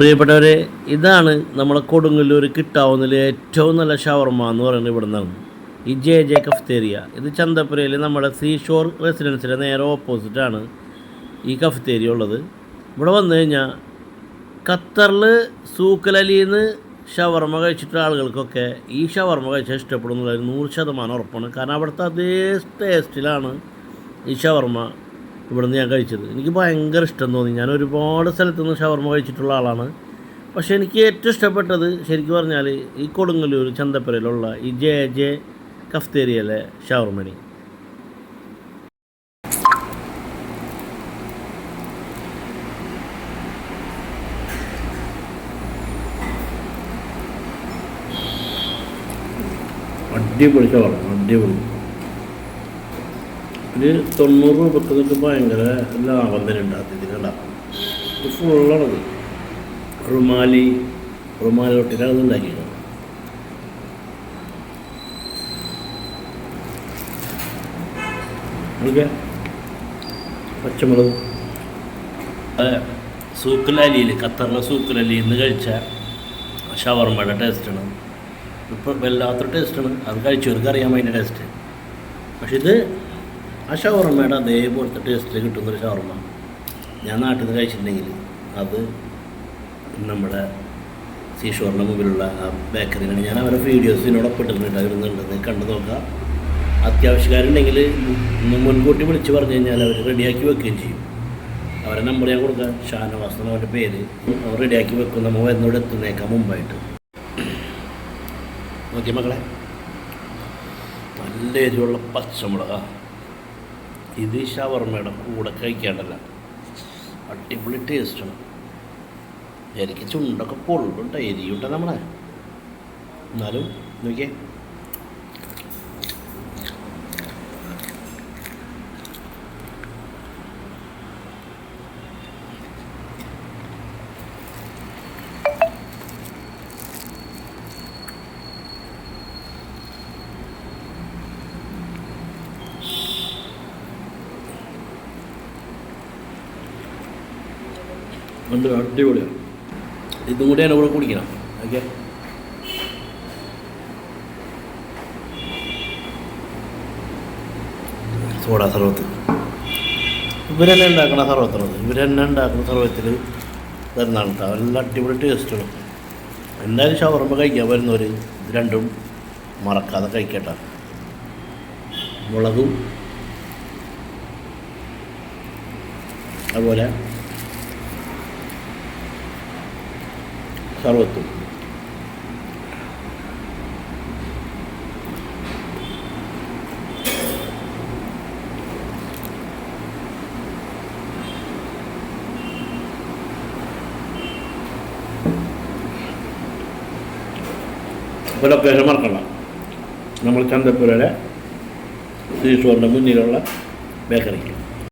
പ്രിയപ്പെട്ടവരെ ഇതാണ് നമ്മളെ കൊടുങ്ങല്ലൂർ കിട്ടാവുന്നതിൽ ഏറ്റവും നല്ല ഷവർമ എന്ന് പറയുന്നത് ഇവിടെ നിന്നാണ് ഈ ജെ ജെ കഫ്തേരിയ. ഇത് ചന്തപ്പുരയിൽ നമ്മുടെ സീ ഷോർ റെസിഡൻസിന്റെ നേരെ ഓപ്പോസിറ്റാണ് ഈ കഫ്തേരിയ ഉള്ളത്. ഇവിടെ വന്നു കഴിഞ്ഞാൽ ഖത്തറിൽ സൂക്കലലിന്ന് ഷവർമ കഴിച്ചിട്ടുള്ള ആളുകൾക്കൊക്കെ ഈ ഷവർമ കഴിച്ചാൽ ഇഷ്ടപ്പെടുന്നുള്ളത് നൂറ് ശതമാനം ഉറപ്പാണ്. കാരണം അവിടുത്തെ അതേ ടേസ്റ്റിലാണ് ഈ ഷവർമ ഇവിടുന്ന് ഞാൻ കഴിച്ചത്. എനിക്ക് ഭയങ്കര ഇഷ്ടം തോന്നി. ഞാൻ ഒരുപാട് സ്ഥലത്തു നിന്ന് ഷവർമ കഴിച്ചിട്ടുള്ള ആളാണ്. പക്ഷേ എനിക്ക് ഏറ്റവും ഇഷ്ടപ്പെട്ടത് ശരിക്കും പറഞ്ഞാൽ ഈ കൊടുങ്ങല്ലൂർ ചന്തപ്പുരയിലുള്ള ഈ ജെ ജെ കഫ്തേരിയയിലെ ഷവർമണി അടിപൊളി ഷവർമ അടിപൊളി. ഒരു തൊണ്ണൂറ് രൂപക്ക് ഇതൊക്കെ ഭയങ്കര ലാഭം തന്നെ ഉണ്ടാകും ഇതിനുള്ള ഇത് ഫുള്ളാണത് റുമാലി റുമാലി റൊട്ടിയിലാണ് അത് ഉണ്ടാക്കിയത് പച്ചമുളക്. സൂക്കലലിയിൽ ഖത്തറിലെ സൂക്കലലിയിൽ നിന്ന് കഴിച്ച ഷവർമയുടെ ടേസ്റ്റാണ്. ഇപ്പോൾ വല്ലാത്തൊരു ടേസ്റ്റാണ്. അത് കഴിച്ചവർക്ക് അറിയാൻ അതിന്റെ ടേസ്റ്റ്. പക്ഷെ ഇത് ആ ഷവർമയുടെ അതേപോലത്തെ ടേസ്റ്റ് കിട്ടുന്നൊരു ഷവർമ ഞാൻ നാട്ടിൽ നിന്ന് കഴിച്ചിട്ടുണ്ടെങ്കിൽ അത് നമ്മുടെ സീഷോറിന്റെ മുമ്പിലുള്ള ആ ബേക്കറിയിലാണ്. ഞാൻ അവരുടെ വീഡിയോസ് ഇതിനോടൊപ്പം ഇട്ടിട്ടുണ്ട് അവരുന്നുണ്ടെന്ന് കണ്ടു നോക്കാം. അത്യാവശ്യക്കാരുണ്ടെങ്കിൽ മുൻകൂട്ടി വിളിച്ച് പറഞ്ഞു കഴിഞ്ഞാൽ അവർ റെഡിയാക്കി വെക്കുകയും ചെയ്യും. അവരെ നമ്പർ ഞാൻ കൊടുക്കാം. ഷാനവാസ് എന്ന് അവരുടെ പേര്. അവർ റെഡിയാക്കി വെക്കും. നമ്മൾ വരുന്നവിടെ എത്തുന്നേക്കാൻ മുമ്പായിട്ട്. നോക്കി മക്കളെ. നല്ല എരിവുള്ള പച്ചമുളക. ഇത് ഷവർമ്മയുടെ കൂടെ കഴിക്കേണ്ടല്ല. അടിപൊളി ടേസ്റ്റാണ് എനിക്ക് ചുണ്ടൊക്കെ പൊള്ളുണ്ട് എരിയുണ്ട് നമ്മളെ. എന്നാലും നോക്കിയേ. ഉണ്ട് അടിപൊളിയാണ്. ഇതും കൂടി ഞാൻ കൂടെ കുടിക്കണം. ഓക്കെ. സോഡ സർവത്ത്. ഇവരെന്നെ ഉണ്ടാക്കണ സർവത്തിനത് ഇവരെന്നെ ഉണ്ടാക്കുന്ന സർവത്തിൽ തരുന്നതാണ് നല്ല അടിപൊളി ടേസ്റ്റുകൾ എന്തായാലും ഷവർമ്മ കഴിക്കാൻ വരുന്നവർ ഇത് രണ്ടും മറക്കാതെ കഴിക്കട്ടെ. മുളകും അതുപോലെ सर्वतु பல பேசமாக இருக்கலாம். நம்மளுக்கு தந்த பிறகு ஸ்ரீஸ்வரில் முன்னிலுள்ள பேக்கரிக்கு